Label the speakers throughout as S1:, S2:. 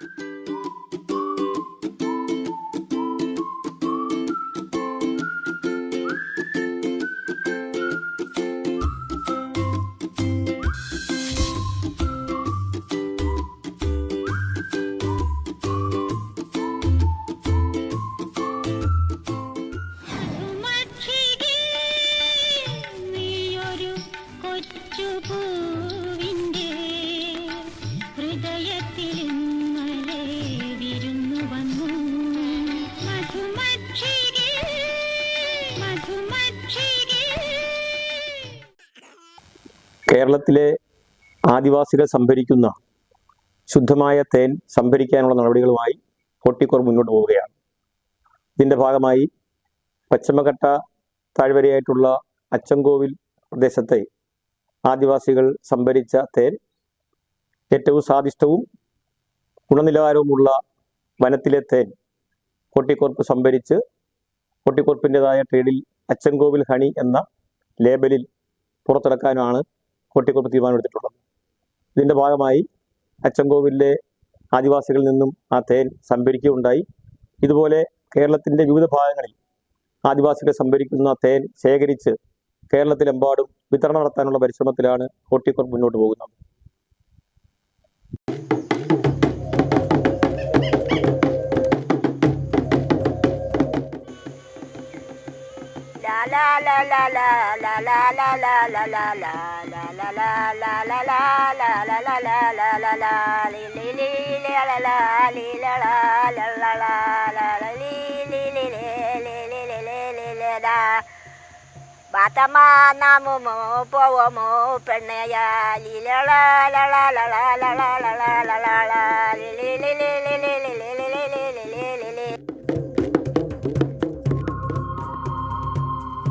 S1: thank you
S2: കേരളത്തിലെ ആദിവാസികൾ സംഭരിക്കുന്ന ശുദ്ധമായ തേൻ സംഭരിക്കാനുള്ള നടപടികളുമായി കോട്ടിക്കോർ മുന്നോട്ട് പോവുകയാണ്. ഇതിന്റെ ഭാഗമായി പശ്ചിമഘട്ട താഴ്വരയായിട്ടുള്ള അച്ചൻകോവിൽ പ്രദേശത്തെ ആദിവാസികൾ സംഭരിച്ച തേൻ ഏറ്റവും സ്വാദിഷ്ടവും ഗുണനിലവാരവുമുള്ള വനത്തിലെ തേൻ കൊട്ടിക്കോർപ്പ് സംഭരിച്ച് കൊട്ടിക്കോർപ്പിന്റെതായ ട്രേഡിൽ അച്ചൻകോവിൽ ഹണി എന്ന ലേബലിൽ പുറത്തിറക്കാനാണ് കൊട്ടിക്കോർപ്പ് തീരുമാനമെടുത്തിട്ടുള്ളത്. ഇതിന്റെ ഭാഗമായി അച്ചൻകോവിലെ ആദിവാസികളിൽ നിന്നും ആ തേൻ സംഭരിക്കുകയുണ്ടായി. ഇതുപോലെ കേരളത്തിന്റെ വിവിധ ഭാഗങ്ങളിൽ ആദിവാസികൾ സംഭരിക്കുന്ന തേൻ ശേഖരിച്ച് കേരളത്തിലെമ്പാടും വിതരണം നടത്താനുള്ള പരിശ്രമത്തിലാണ് ഹോർട്ടിക്കോർപ്പ് മുന്നോട്ട് പോകുന്നത്.
S3: பாத்தமா நாமுமோ போவோமோ பெண்ணையா லீலா லலா லலா லலா லலா லலா லலா லலா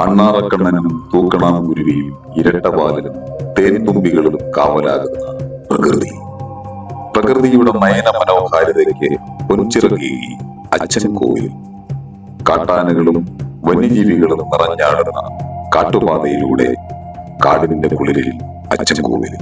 S4: അണ്ണാറക്കണ്ണനും തൂക്കണാങ്കുരുവിയും ഇരട്ടവാലനും തേൻതുമ്പികളും കാവലാകുന്ന. പ്രകൃതി. പ്രകൃതിയുടെ നയന മനോഹാരിതയ്ക്ക് പൊൻചിറകേകി അച്ഛൻ കോവിൽ. കാട്ടാനകളും വന്യജീവികളും നിറഞ്ഞാടുന്ന കാട്ടുപാതയിലൂടെ കാടിന്റെ കുളിരിൽ അച്ഛൻ കോവിൽ.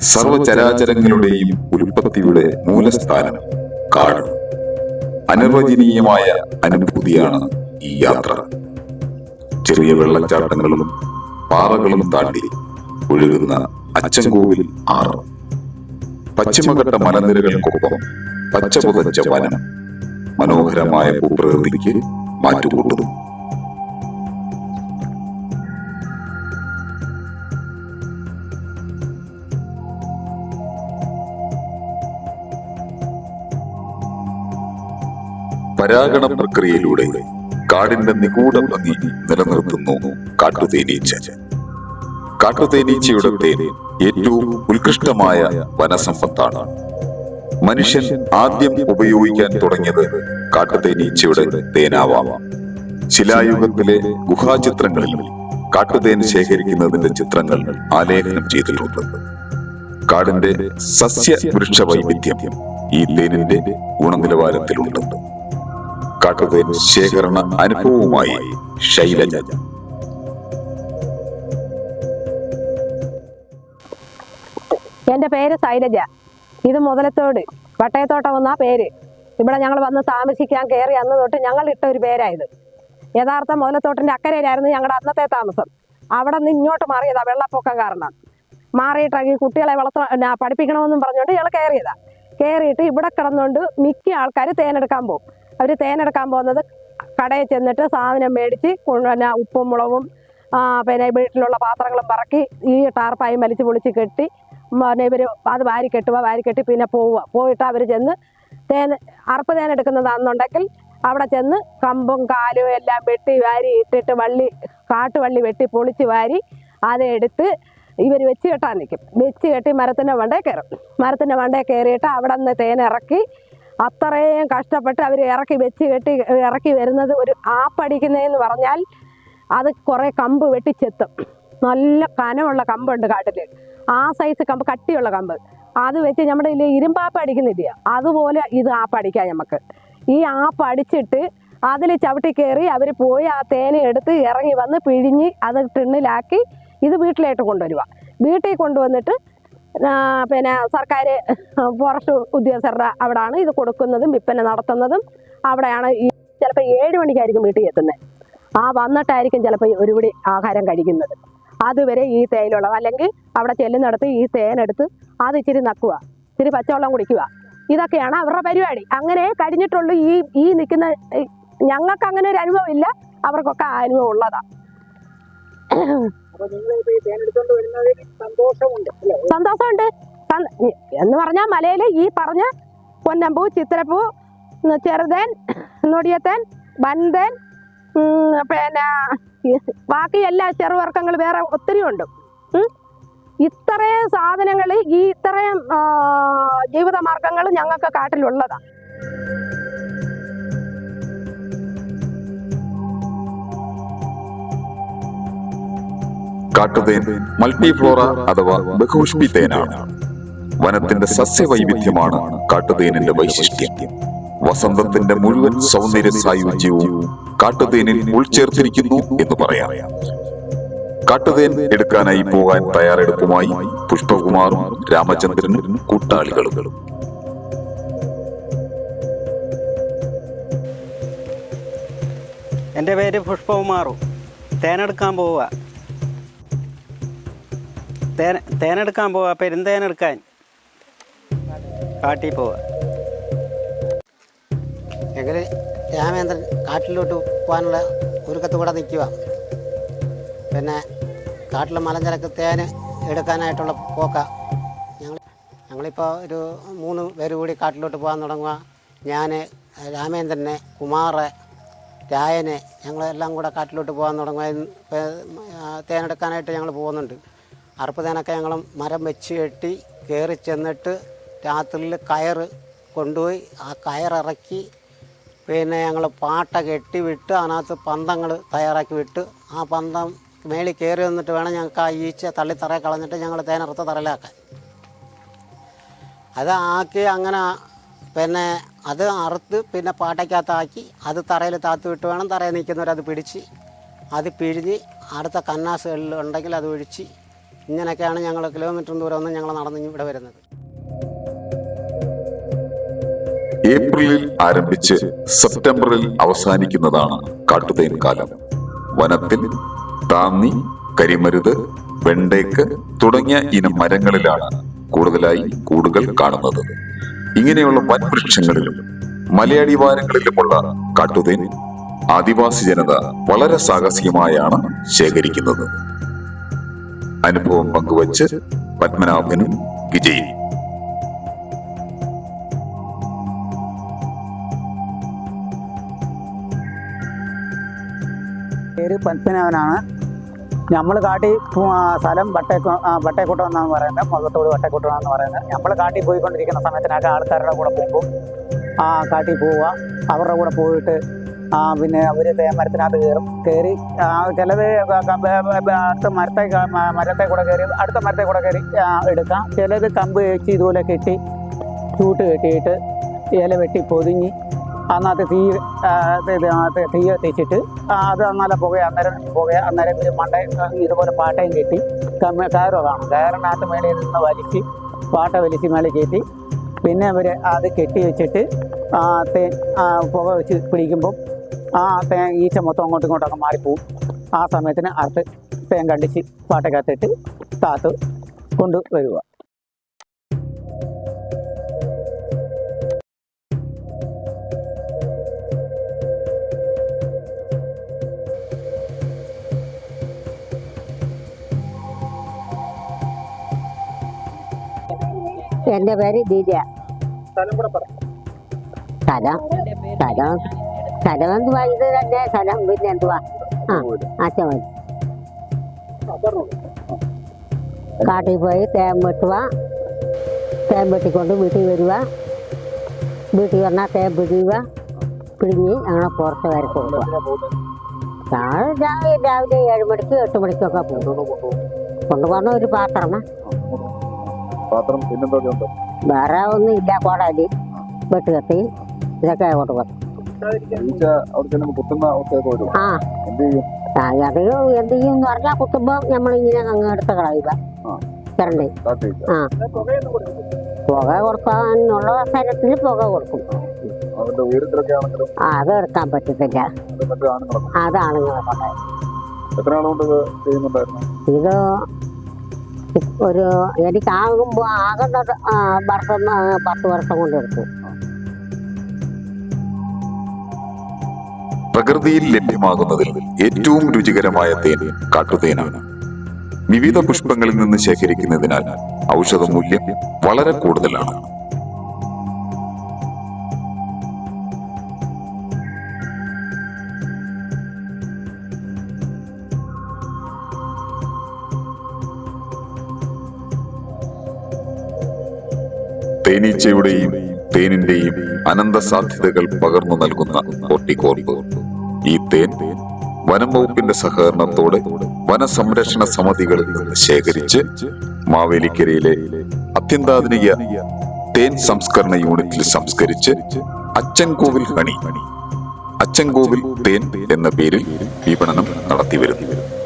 S4: സർവചരാചരങ്ങളുടെയും ഉൽപ്പത്തിയുടെ മൂലസ്ഥാനം കാട്. അനിർവചനീയമായ അനുഭൂതിയാണ് ഈ യാത്ര. ചെറിയ വെള്ളച്ചാട്ടങ്ങളും പാറകളും താണ്ടി ഒഴുകുന്ന അച്ചൻകോവിൽ ആറ്. പശ്ചിമഘട്ട മലനിരകൾക്കൊപ്പം പച്ച പുതച്ച വനം മനോഹരമായ ഭൂപ്രകൃതിക്ക് മാറ്റുകൂട്ടുന്നു. പരാഗണ പ്രക്രിയയിലൂടെ കാടിന്റെ നിഗൂഢ ഭംഗി നിലനിർത്തുന്നു. കാട്ടുതേനീച്ച. കാട്ടുതേനീച്ചയുടെ തേൻ ഏറ്റവും ഉത്കൃഷ്ടമായ വനസമ്പത്താണ്. മനുഷ്യൻ ആദ്യം ഉപയോഗിക്കാൻ തുടങ്ങിയത് കാട്ടുതേനീച്ചയുടെ തേനാവാം. ശിലായുഗത്തിലെ ഗുഹാചിത്രങ്ങളിൽ കാട്ടുതേൻ ശേഖരിക്കുന്നതിന്റെ ചിത്രങ്ങൾ ആലേഖനം ചെയ്തിട്ടുണ്ട്. കാടിന്റെ സസ്യ വൃക്ഷ വൈവിധ്യം ഈ തേനിന്റെ ഗുണനിലവാരത്തിലുണ്ട്. കാട്ടുതേൻ ശേഖരണ അനുഭവവുമായി ശൈലജ.
S5: എന്റെ പേര് ശൈലജ. ഇത് മുതലത്തോട് വട്ടയത്തോട്ടം എന്നാ പേര്. ഇവിടെ ഞങ്ങൾ വന്ന് താമസിക്കാൻ കയറി അന്ന് തൊട്ട് ഞങ്ങൾ ഇട്ട ഒരു പേരായത് യഥാർത്ഥ മുതലത്തോട്ടിന്റെ അക്കരയിലായിരുന്നു ഞങ്ങളുടെ അന്നത്തെ താമസം. അവിടെ നിന്ന് ഇങ്ങോട്ട് മാറിയതാ വെള്ളപ്പൊക്കം കാരണം. മാറിയിട്ടാക്കി കുട്ടികളെ വളർത്ത പഠിപ്പിക്കണമെന്നും പറഞ്ഞുകൊണ്ട് ഞങ്ങൾ കയറിയതാ. കയറിയിട്ട് ഇവിടെ കിടന്നുകൊണ്ട് മിക്ക ആൾക്കാർ തേനെടുക്കാൻ പോകും. അവർ തേനെടുക്കാൻ പോകുന്നത് കടയിൽ ചെന്നിട്ട് സാധനം മേടിച്ച് പിന്നെ ഉപ്പും മുളകും പിന്നെ വീട്ടിലുള്ള പാത്രങ്ങളും പറക്കി ഈ ടാർപ്പായി വലിച്ച് പൊളിച്ച് കെട്ടി പിന്നെ ഇവർ അത് വാരി കെട്ടുക വാരി കെട്ടി പിന്നെ പോവുക. പോയിട്ട് അവർ ചെന്ന് തേൻ അറുപ്പ് തേൻ എടുക്കുന്നതാണെന്നുണ്ടെങ്കിൽ അവിടെ ചെന്ന് കമ്പും കാലും എല്ലാം വെട്ടി വാരി ഇട്ടിട്ട് വള്ളി കാട്ടുവള്ളി വെട്ടി പൊളിച്ച് വാരി അതെടുത്ത് ഇവർ വെച്ച് കെട്ടാൻ നിൽക്കും. വെച്ച് കെട്ടി മരത്തിന്റെ വണ്ടേ കയറും. മരത്തിന്റെ വണ്ടേ കയറിയിട്ട് അവിടെ നിന്ന് തേനിറക്കി അത്രയും കഷ്ടപ്പെട്ട് അവർ ഇറക്കി വെച്ച് കെട്ടി ഇറക്കി വരുന്നത് ഒരു ആപ്പടിക്കുന്നതെന്ന് പറഞ്ഞാൽ അത് കുറേ കമ്പ് വെട്ടിച്ചെത്തും. നല്ല കനമുള്ള കമ്പുണ്ട് കാട്ടിൽ ആ സൈസ് കമ്പ് കട്ടിയുള്ള കമ്പ്. അത് വെച്ച് നമ്മുടെ ഇതിൽ ഇരുമ്പാപ്പ് അടിക്കുന്നില്ല. അതുപോലെ ഇത് ആപ്പ് അടിക്കാം നമുക്ക് ഈ ആപ്പ് അടിച്ചിട്ട് അതിൽ ചവിട്ടി കയറി അവർ പോയി ആ തേന എടുത്ത് ഇറങ്ങി വന്ന് പിഴിഞ്ഞ് അത് ടിണ്ണിലാക്കി ഇത് വീട്ടിലേക്ക് കൊണ്ടുവരിക വീട്ടിൽ കൊണ്ടുവന്നിട്ട് പിന്നെ സർക്കാർ ഫോറസ്റ്റ് ഉദ്യോഗസ്ഥരുടെ അവിടാണ് ഇത് കൊടുക്കുന്നതും വിൽപ്പന നടത്തുന്നതും അവിടെയാണ് ഈ ചിലപ്പോൾ ഏഴ് മണിക്കായിരിക്കും വീട്ടിൽ എത്തുന്നത് ആ വന്നിട്ടായിരിക്കും ചിലപ്പോൾ ഒരു പിടി ആഹാരം കഴിക്കുന്നത്. അതുവരെ ഈ തേയിലുള്ളത് അല്ലെങ്കിൽ അവിടെ ചെല്ലുന്നിടത്ത് ഈ തേനെടുത്ത് അത് ഇച്ചിരി നക്കുക ഇച്ചിരി പച്ചവെള്ളം കുടിക്കുക ഇതൊക്കെയാണ് അവരുടെ പരിപാടി. അങ്ങനെ കഴിഞ്ഞിട്ടുള്ളൂ ഈ ഈ നിൽക്കുന്ന ഞങ്ങൾക്ക് അങ്ങനെ ഒരു അനുഭവം ഇല്ല. അവർക്കൊക്കെ അനുഭവം ഉള്ളതാ.
S6: സന്തോഷമുണ്ട്
S5: സന്തോഷമുണ്ട്. സന്ത- എന്ന് പറഞ്ഞാൽ മലയിൽ ഈ പറഞ്ഞ പൊന്നമ്പൂ ചിത്രപ്പൂ ചെറുതേൻ നൊടിയത്തേൻ വൻതേൻ പിന്നെ ബാക്കി എല്ലാ ചെറുവർഗങ്ങൾ വേറെ ഒത്തിരി ഉണ്ട്. ഇത്രയും സാധനങ്ങൾ ഈ ഇത്രയും ജീവിത മാർഗങ്ങൾ ഞങ്ങൾക്ക് കാട്ടിലുള്ളതാണ്
S4: കാട്ടുതേൻ മൾട്ടിഫ്ലോറ അഥവാ ബഹുപുഷ്പി തേനാണ് വനത്തിന്റെ സസ്യവൈവിധ്യമാണ് കാട്ടുതേനിന്റെ വൈശിഷ്ട്യം. വസന്തത്തിന്റെ മുഴുവൻ സൗന്ദര്യ സായുജ്യവും കാട്ടുതേനിൽ ഉൾച്ചേർത്തിരിക്കുന്നു എന്ന് പറയാം. കാട്ടുതേൻ എടുക്കാനായി പോകാൻ തയ്യാറെടുപ്പുമായി പുഷ്പകുമാറും രാമചന്ദ്രനും കൂട്ടാളികളും.
S7: എന്റെ പേര് പുഷ്പകുമാറു. തേനെടുക്കാൻ പോവുക. തേൻ തേനെടുക്കാൻ പോവുക പെരുന്തേനെടുക്കാൻ. കാട്ടിൽ പോവാ.
S8: എങ്കിൽ രാമേന്ദ്രൻ കാട്ടിലോട്ട് പോകാനുള്ള ഒരുക്കത്ത് കൂടെ നിൽക്കുക പിന്നെ കാട്ടിലെ മലഞ്ചരക്ക് തേന് എടുക്കാനായിട്ടുള്ള പോക്ക. ഞങ്ങൾ ഞങ്ങളിപ്പോൾ ഒരു മൂന്ന് പേര് കൂടി കാട്ടിലോട്ട് പോകാൻ തുടങ്ങുക ഞാൻ രാമേന്ദ്രനെ കുമാറ് രായനെ ഞങ്ങളെല്ലാം കൂടെ കാട്ടിലോട്ട് പോകാൻ തുടങ്ങുക തേനെടുക്കാനായിട്ട് ഞങ്ങൾ പോകുന്നുണ്ട്. അറുപ്പ് തേനൊക്കെ ഞങ്ങൾ മരം വെച്ച് കെട്ടി കയറി ചെന്നിട്ട് രാത്രിയിൽ കയർ കൊണ്ടുപോയി. ആ കയറിറക്കി പിന്നെ ഞങ്ങൾ പാട്ട കെട്ടി വിട്ട് അതിനകത്ത് പന്തങ്ങൾ തയ്യാറാക്കി വിട്ട് ആ പന്തം മേളിൽ കയറി വന്നിട്ട് വേണം ഞങ്ങൾക്ക് ആ ഈച്ച തള്ളി തറയിൽ കളഞ്ഞിട്ട് ഞങ്ങൾ തേനറുത്ത് തറയിലാക്കാൻ. അത് ആക്കി അങ്ങനെ പിന്നെ അത് അറുത്ത് പിന്നെ പാട്ടയ്ക്കകത്താക്കി അത് തറയിൽ താത്ത് വിട്ട് വേണം തറയിൽ നിൽക്കുന്നവരത് പിടിച്ച് അത് പിഴിഞ്ഞ് അടുത്ത കന്നാസുകളിൽ ഉണ്ടെങ്കിൽ അത് ഒഴിച്ച് ഇങ്ങനെയൊക്കെയാണ് ഞങ്ങൾ കിലോമീറ്റർ ദൂരം ഒന്നും ഞങ്ങൾ നടന്ന് ഇവിടെ വരുന്നത്.
S4: ഏപ്രിലിൽ ആരംഭിച്ച് സെപ്റ്റംബറിൽ അവസാനിക്കുന്നതാണ് കാട്ടുതേൻ കാലം. വനത്തിൽ താന്നി കരിമരുത് വെണ്ടേക്ക് തുടങ്ങിയ ഇനം മരങ്ങളിലാണ് കൂടുതലായി കൂടുകൾ കാണുന്നത്. ഇങ്ങനെയുള്ള വൻവൃക്ഷങ്ങളിലും മലയടിവാരങ്ങളിലുമുള്ള കാട്ടുതേൻ ആദിവാസി ജനത വളരെ സാഹസികമായാണ് ശേഖരിക്കുന്നത്. അനുഭവം പങ്കുവച്ച് പത്മനാഭനും വിജയും.
S6: പേര് പത്മനാഭനാണ്. നമ്മൾ കാട്ടി സ്ഥലം വട്ടേക്കോ വട്ടേക്കൂട്ടം എന്നാണ് പറയുന്നത്. മുഖത്തോട് വട്ടേക്കോട്ടം എന്ന് പറയുന്നത്. നമ്മൾ കാട്ടിൽ പോയിക്കൊണ്ടിരിക്കുന്ന സമയത്തിനൊക്കെ ആൾക്കാരുടെ കൂടെ പോകുമ്പോൾ ആ കാട്ടിൽ പോവുക. അവരുടെ കൂടെ പോയിട്ട് പിന്നെ അവർ മരത്തിനകത്ത് കയറും. കയറി ആ, ചിലത് അടുത്ത മരത്തെ മരത്തെ കൂടെ കയറി അടുത്ത മരത്തെ കൂടെ കയറി ആ, എടുക്കാം. ചിലത് കമ്പ് വെച്ച് ഇതുപോലെ കെട്ടി ചൂട്ട് കെട്ടിയിട്ട് ഇല വെട്ടി പൊതിഞ്ഞ് അതിനകത്ത് തീ ആ, തീ കത്തിച്ചിട്ട് ആ, അത് നല്ല പുക അന്നേരം പുക അന്നേരം ഒരു മണ്ട ഇതുപോലെ പാട്ടയും കെട്ടി കയറോ കാണും കയറിനകത്ത് മേളിൽ നിന്ന് വലിച്ച് പാട്ട വലിച്ച് മേളിൽ കയറ്റി പിന്നെ അവർ അത് കെട്ടി വെച്ചിട്ട് തേൻ പുക വെച്ച് പിടിക്കുമ്പം ആ തേ ഈച്ച മൊത്തം അങ്ങോട്ടും ഇങ്ങോട്ടൊക്കെ മാറിപ്പോവും. ആ സമയത്തിന് അറുത്ത് തേൻ കണ്ടിച്ച് പാട്ടക്കകത്തിട്ട് താത്ത് കൊണ്ടുവരിക
S9: എന്റെ പേര് ദിവ്യ.
S6: സ്ഥലം
S9: സ്ഥലം. സ്ഥലം എന്തുവാ ഇത് തന്നെ സ്ഥലം പിന്നെ എന്തുവാ? ആ അച്ഛൻ മതി കാട്ടിൽ പോയി തേൻ വെട്ടുക തേൻ വെട്ടിക്കൊണ്ട് വീട്ടിൽ വരിക വീട്ടിൽ വന്നാൽ തേൻ പിടിയുക പിടിഞ്ഞ് അങ്ങനെ പുറത്ത് വരെ കൊടുക്കുക ഞാൻ രാവിലെ രാവിലെ ഏഴ് മണിക്ക് എട്ട് മണിക്കൊക്കെ പോകും. കൊണ്ടുപോകുന്ന ഒരു പാത്രം
S4: പാത്രം
S9: വേറെ ഒന്നും ഇല്ല കോടാലി വെട്ടുകത്തി. ഇതൊക്കെ അങ്ങോട്ട് പോകും
S4: ഈച്ച അവിടെ ചെല്ലുമ്പോൾ കുത്തുന്ന അവസ്ഥയൊക്കെ വരും.
S9: ആ.
S4: എന്ത് ചെയ്യും?
S9: ആ, അത് എന്ത് ചെയ്യും എന്ന് പറഞ്ഞാൽ കുത്തുമ്പോൾ നമ്മളിങ്ങനെ അങ്ങ് എടുത്ത് കളയുക.
S4: കാട്ടിയില്ല
S9: ആ. പുക കൊടുക്കാനുള്ള സ്ഥലത്തിൽ പുക കൊടുക്കും.
S4: ആണെങ്കിലും.
S9: ആ അത് എടുക്കാൻ പറ്റത്തില്ല.
S4: അത് മറ്റു ആണുങ്ങളൊക്കെ
S9: അത് ആണുങ്ങളെ കൊണ്ട്.
S4: എത്ര ആളുകൊണ്ട് ഇത് ചെയ്യുന്നുണ്ടായിരുന്നു?
S9: ഇത് ഒരു എനിക്കാകുമ്പോൾ ആകുമ്പോ ആ, വർഷം ആ, പത്ത് വർഷം കൊണ്ട് എടുക്കും
S4: പ്രകൃതിയിൽ ലഭ്യമാകുന്നതിൽ ഏറ്റവും രുചികരമായ തേൻ കാട്ടുതേനാണ്. വിവിധ പുഷ്പങ്ങളിൽ നിന്ന് ശേഖരിക്കുന്നതിനാൽ ഔഷധ മൂല്യം വളരെ കൂടുതലാണ്. തേനീച്ചയുടെയും തേനിന്റെയും അനന്ത സാധ്യതകൾ പകർന്നു നൽകുന്ന ഹോർട്ടിക്കോർപ്പ് ഈ തേൻ വനം വകുപ്പിന്റെ സഹകരണത്തോടെ വനസംരക്ഷണ സമിതികളിൽ നിന്ന് ശേഖരിച്ച് മാവേലിക്കരയിലെ അത്യന്താധുനിക തേൻ സംസ്കരണ യൂണിറ്റിൽ സംസ്കരിച്ച് അച്ചൻകോവിൽ ഹണി അച്ചൻകോവിൽ തേൻ എന്ന പേരിൽ വിപണനം നടത്തിവരുന്നു.